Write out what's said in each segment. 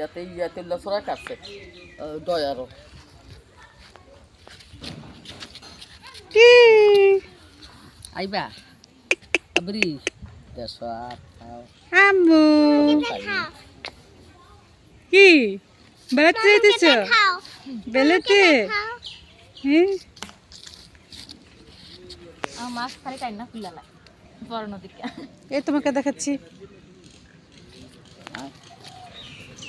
ইয়াতে ইয়াতে লসরা কাছে দয়ারও কি? আইবা আবরি খাও। আম্মু কি? বেড়াতে যেতেছ বেলাতে হ্যাঁ আমার মাছ খালি টাইম না খুলে না বড় নদীকে এই তোমাকে দেখাচ্ছি।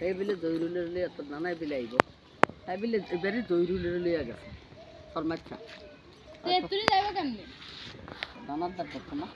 এই বোলে জয়রুলের লিয়ে এত নানাই বিলে আইব। এই বিলে এবারে জয়রুলের লিয়ে গেছে কেমনি? নানার দাঁত না?